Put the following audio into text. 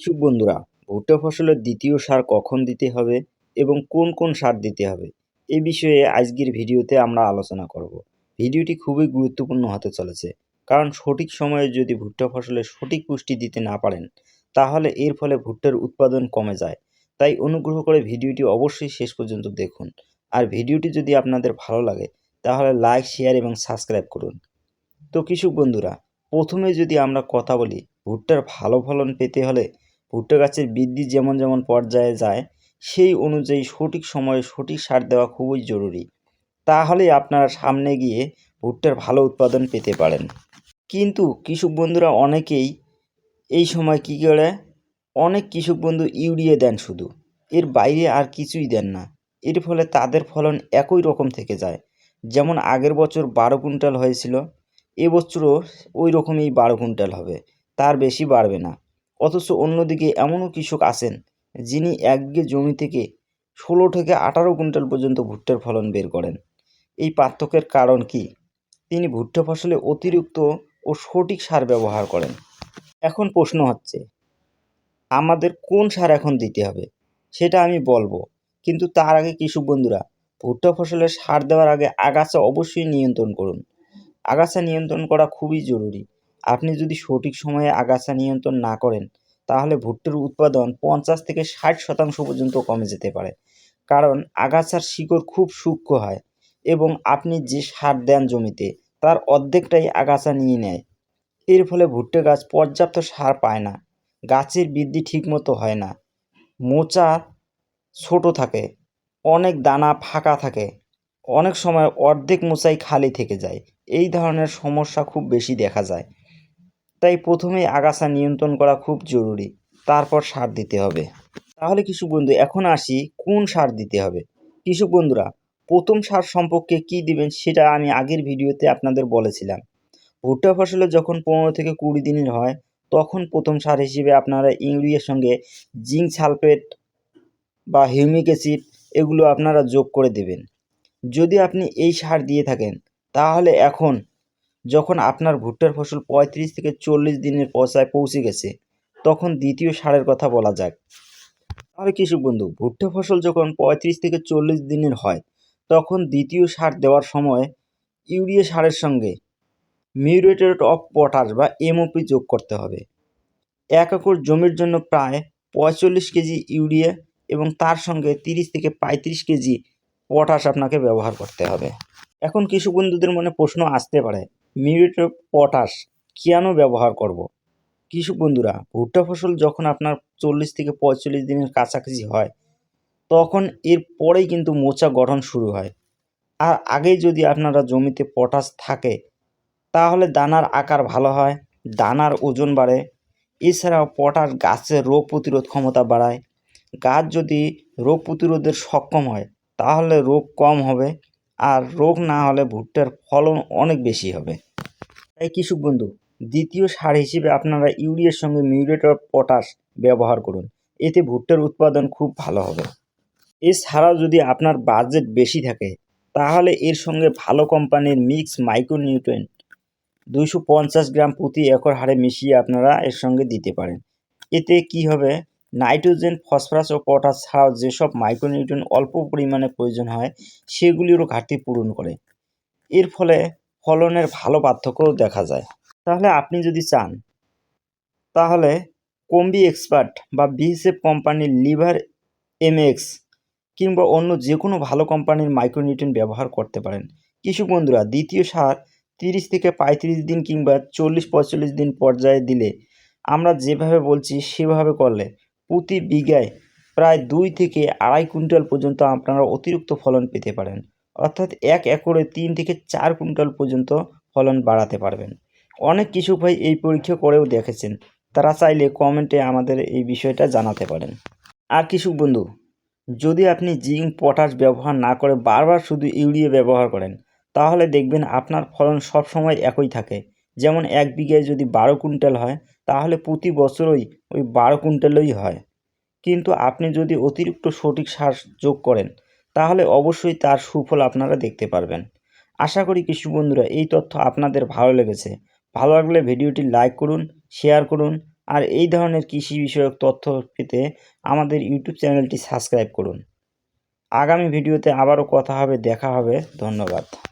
কৃষক বন্ধুরা, ভুট্টা ফসলের দ্বিতীয় সার কখন দিতে হবে এবং কোন কোন সার দিতে হবে? এই বিষয়ে আজকের ভিডিওতে আমরা আলোচনা করব। ভিডিওটি খুবই গুরুত্বপূর্ণ হতে চলেছে। কারণ সঠিক সময়ে যদি ভুট্টা ফসলে সঠিক পুষ্টি দিতে না পারেন, তাহলে এর ফলে ভুট্টার উৎপাদন কমে যায়। তাই অনুগ্রহ করে ভিডিওটি অবশ্যই শেষ পর্যন্ত দেখুন। আর ভিডিওটি যদি আপনাদের ভালো লাগে, তাহলে লাইক, শেয়ার এবং সাবস্ক্রাইব করুন। তো কৃষক বন্ধুরা, প্রথমে যদি আমরা কথা বলি, ভুট্টার ভালো ফলন পেতে হলে ভুট্টা গাছের বৃদ্ধি যেমন যেমন পর্যায়ে যায়, সেই অনুযায়ী সঠিক সময়ে সঠিক সার দেওয়া খুবই জরুরি। তাহলে আপনারা সামনে গিয়ে ভুট্টার ভালো উৎপাদন পেতে পারেন। কিন্তু কৃষক বন্ধুরা অনেকেই এই সময় কী করে? অনেক কৃষক বন্ধু ইউরিয়া দেন শুধু। এর বাইরে আর কিছুই দেন না। এর ফলে তাদের ফলন একই রকম থেকে যায়। যেমন আগের বছর বারো কুইন্টাল হয়েছিল এবছরও ওই রকমই বারো কুইন্টাল হবে। তার বেশি বাড়বে না। অথচ অন্যদিকে এমনও কৃষক আছেন, যিনি এক বিঘে জমি থেকে ষোলো থেকে আঠারো কুইন্টাল পর্যন্ত ভুট্টার ফলন বের করেন। এই পার্থক্যের কারণ কি? তিনি ভুট্টা ফসলে অতিরিক্ত ও সঠিক সার ব্যবহার করেন। এখন প্রশ্ন হচ্ছে, আমাদের কোন সার এখন দিতে হবে? সেটা আমি বলব, কিন্তু তার আগে কৃষক বন্ধুরা, ভুট্টা ফসলে সার দেওয়ার আগে আগাছা অবশ্যই নিয়ন্ত্রণ করুন। আগাছা নিয়ন্ত্রণ করা খুবই জরুরি। আপনি যদি সঠিক সময়ে আগাছা নিয়ন্ত্রণ না করেন, তাহলে ভুট্টার উৎপাদন পঞ্চাশ থেকে ষাট শতাংশ পর্যন্ত কমে যেতে পারে। কারণ আগাছার শিকড় খুব সূক্ষ্ম হয় এবং আপনি যে সার দেন জমিতে, তার অর্ধেকটাই আগাছা নিয়ে নেয়। এর ফলে ভুট্টা গাছ পর্যাপ্ত সার পায় না, গাছের বৃদ্ধি ঠিকমতো হয় না, মোচা ছোট থাকে, অনেক দানা ফাঁকা থাকে, অনেক সময় অর্ধেক মোচাই খালি থেকে যায়। এই ধরনের সমস্যা খুব বেশি দেখা যায়। তাই প্রথমেই আগাছা নিয়ন্ত্রণ করা খুব জরুরি, তারপর সার দিতে হবে। তাহলে কৃষক বন্ধু, এখন আসি কোন সার দিতে হবে? কৃষক বন্ধুরা, প্রথম সার সম্পর্কে কি দিবেন সেটা আমি আগের ভিডিওতে আপনাদের বলেছিলাম। ভুট্টা ফসলে যখন পনেরো থেকে কুড়ি দিনের হয়, তখন প্রথম সার হিসেবে আপনারা ইউরিয়ার সঙ্গে জিঙ্ক সালফেট বা হিউমিক অ্যাসিড এগুলো আপনারা যোগ করে দেবেন। যদি আপনি এই সার দিয়ে থাকেন, তাহলে এখন যখন আপনার ভুট্টার ফসল পঁয়ত্রিশ থেকে চল্লিশ দিনের পর্যায়ে পৌঁছে গেছে, তখন দ্বিতীয় সারের কথা বলা যাক। তাহলে কৃষক বন্ধু, ভুট্টা ফসল যখন পঁয়ত্রিশ থেকে চল্লিশ দিনের হয়, তখন দ্বিতীয় সার দেওয়ার সময় ইউরিয়া সারের সঙ্গে মিউরেটেড অফ পটাশ বা এমওপি যোগ করতে হবে। এক একর জমির জন্য প্রায় পঁয়তাল্লিশ কেজি ইউরিয়া এবং তার সঙ্গে তিরিশ থেকে পঁয়ত্রিশ কেজি পটাশ আপনাকে ব্যবহার করতে হবে। এখন কৃষক বন্ধুদের মনে প্রশ্ন আসতে পারে মিউরেট অফ পটাশ কেন ব্যবহার করব। কৃষক বন্ধুরা, ভুট্টা ফসল যখন আপনার চল্লিশ থেকে পঁয়তাল্লিশ দিনের কাছাকাছি হয়, তখন এর পরেই কিন্তু মোচা গঠন শুরু হয়। আর আগেই যদি আপনারা জমিতে পটাশ থাকে, তাহলে দানার আকার ভালো হয়, দানার ওজন বাড়ে। এছাড়াও পটাশ গাছের রোগ প্রতিরোধ ক্ষমতা বাড়ায়। গাছ যদি রোগ প্রতিরোধের সক্ষম হয়, তাহলে রোগ কম হবে। আর রোগ না হলে ভুট্টার ফলন অনেক বেশি হবে। তাই কৃষক বন্ধু, দ্বিতীয় সার হিসেবে আপনারা ইউরিয়ার সঙ্গে মিউরেট অফ পটাশ ব্যবহার করুন। এতে ভুট্টার উৎপাদন খুব ভালো হবে। এছাড়াও যদি আপনার বাজেট বেশি থাকে, তাহলে এর সঙ্গে ভালো কোম্পানির মিক্স মাইক্রোনিউট্রেন্ট দুইশো পঞ্চাশ গ্রাম প্রতি একর হারে মিশিয়ে আপনারা এর সঙ্গে দিতে পারেন। এতে কি হবে? নাইট্রোজেন, ফসফরাস ও পটাশ ছাড়াও যেসব মাইক্রোনিউট্রেন অল্প পরিমাণে প্রয়োজন হয়, সেগুলিরও ঘাটতি পূরণ করে। এর ফলে ফলনের ভালো পার্থক্যও দেখা যায়। তাহলে আপনি যদি চান, তাহলে কম্বি এক্সপার্ট বা বিএসএফ কোম্পানির লিভার এমএক্স কিংবা অন্য যে কোনো ভালো কোম্পানির মাইক্রোনিউট্রেন ব্যবহার করতে পারেন। কৃষক বন্ধুরা দ্বিতীয় সার তিরিশ থেকে পঁয়ত্রিশ দিন কিংবা চল্লিশ পঁয়তাল্লিশ দিন পর্যায়ে দিলে আমরা যেভাবে বলছি সেভাবে করলে প্রতি বিঘায় প্রায় দুই থেকে আড়াই কুইন্টাল পর্যন্ত আপনারা অতিরিক্ত ফলন পেতে পারেন। অর্থাৎ এক একরে তিন থেকে চার কুইন্টাল পর্যন্ত ফলন বাড়াতে পারবেন। অনেক কৃষক ভাই এই পরীক্ষা করেও দেখেছেন। তারা চাইলে কমেন্টে আমাদের এই বিষয়টা জানাতে পারেন। আর কৃষক বন্ধু, যদি আপনি জিঙ্ক, পটাশ ব্যবহার না করে বারবার শুধু ইউরিয়া ব্যবহার করেন, তাহলে দেখবেন আপনার ফলন সবসময় একই থাকে। যেমন এক বিঘায় যদি বারো কুইন্টাল হয়, তাহলে প্রতি বছরই ওই বারো কুইন্টালই হয়। কিন্তু আপনি যদি অতিরিক্ত সঠিক সার যোগ করেন, তাহলে অবশ্যই তার সুফল আপনারা দেখতে পারবেন। আশা করি কৃষি বন্ধুরা, এই তথ্য আপনাদের ভালো লেগেছে। ভালো লাগলে ভিডিওটি লাইক করুন, শেয়ার করুন, আর এই ধরনের কৃষি বিষয়ক তথ্য পেতে আমাদের ইউটিউব চ্যানেলটি সাবস্ক্রাইব করুন। আগামী ভিডিওতে আবারও কথা হবে, দেখা হবে, ধন্যবাদ।